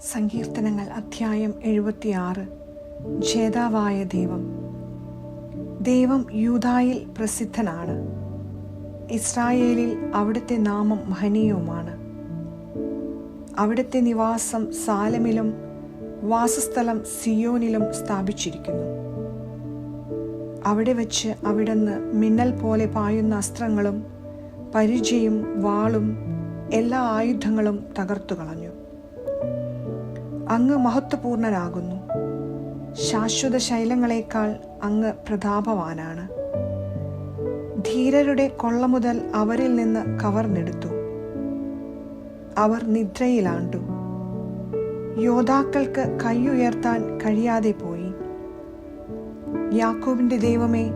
സങ്കീർത്തനങ്ങൾ അധ്യായം എഴുപത്തിയാറ്. ജേതാവായ ദൈവം. ദൈവം യൂതായിൽ പ്രസിദ്ധനാണ്. ഇസ്രായേലിൽ അവിടുത്തെ നാമം മഹനീയവുമാണ്. അവിടുത്തെ നിവാസം സാലമിലും വാസസ്ഥലം സിയോനിലും സ്ഥാപിച്ചിരിക്കുന്നു. അവിടെ വച്ച് അവിടുന്ന് മിന്നൽ പോലെ പായുന്ന അസ്ത്രങ്ങളും പരിചയും വാളും എല്ലാ ആയുധങ്ങളും തകർത്തു കളഞ്ഞു. അങ്ങ് മഹത്വപൂർണനാകുന്നു. ശാശ്വത ശൈലങ്ങളെക്കാൾ അങ്ങ് പ്രതാപവാനാണ്. ധീരരുടെ കൊള്ള മുതൽ അവരിൽ നിന്ന് കവർന്നെടുത്തു. അവർ നിദ്രയിലാണ്ടു. യോദ്ധാക്കൾക്ക് കൈയുയർത്താൻ കഴിയാതെ പോയി. യാക്കോബിന്റെ ദൈവമേ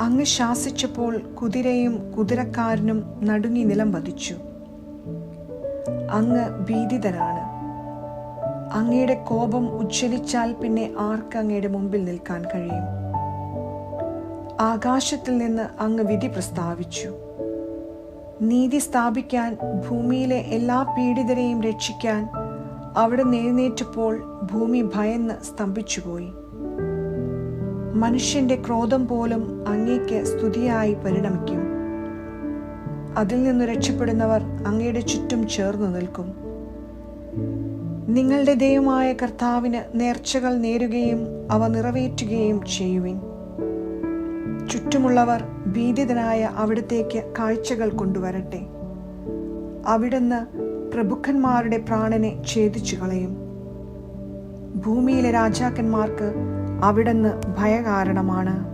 അങ്ങ് ശാസിച്ചപ്പോൾ കുതിരയും കുതിരക്കാരനും നടുങ്ങി നിലം വധിച്ചു അങ്ങ് ഭീതിതനാണ്. അങ്ങയുടെ കോപം ഉജ്ജ്വലിച്ചാൽ പിന്നെ ആർക്ക് അങ്ങയുടെ മുമ്പിൽ നിൽക്കാൻ കഴിയും? ആകാശത്തിൽ നിന്ന് അങ്ങ് വിധി പ്രസ്താവിച്ചു. നീതി സ്ഥാപിക്കാൻ ഭൂമിയിലെ എല്ലാ പീഡിതരെയും രക്ഷിക്കാൻ അവിടെ എഴുന്നേറ്റപ്പോൾ ഭൂമി ഭയന്ന് സ്തംഭിച്ചുപോയി. മനുഷ്യന്റെ ക്രോധം പോലും അങ്ങേക്ക് സ്തുതിയായി പരിണമിക്കും. അതിൽ നിന്ന് രക്ഷപ്പെടുന്നവർ അങ്ങയുടെ ചുറ്റും ചേർന്ന് നിൽക്കും. നിങ്ങളുടെ ദൈവമായ കർത്താവിന് നേർച്ചകൾ നേരുകയും അവ നിറവേറ്റുകയും ചെയ്യുവിൻ. ചുറ്റുമുള്ളവർ ഭീതിതനായ അവിടത്തേക്ക് കാഴ്ചകൾ കൊണ്ടുവരട്ടെ. അവിടുന്ന് പ്രഭുക്കന്മാരുടെ പ്രാണനെ ഛേദിച്ചു കളയും ഭൂമിയിലെ രാജാക്കന്മാർക്ക് അവിടുന്ന് ഭയകാരണമാണ്.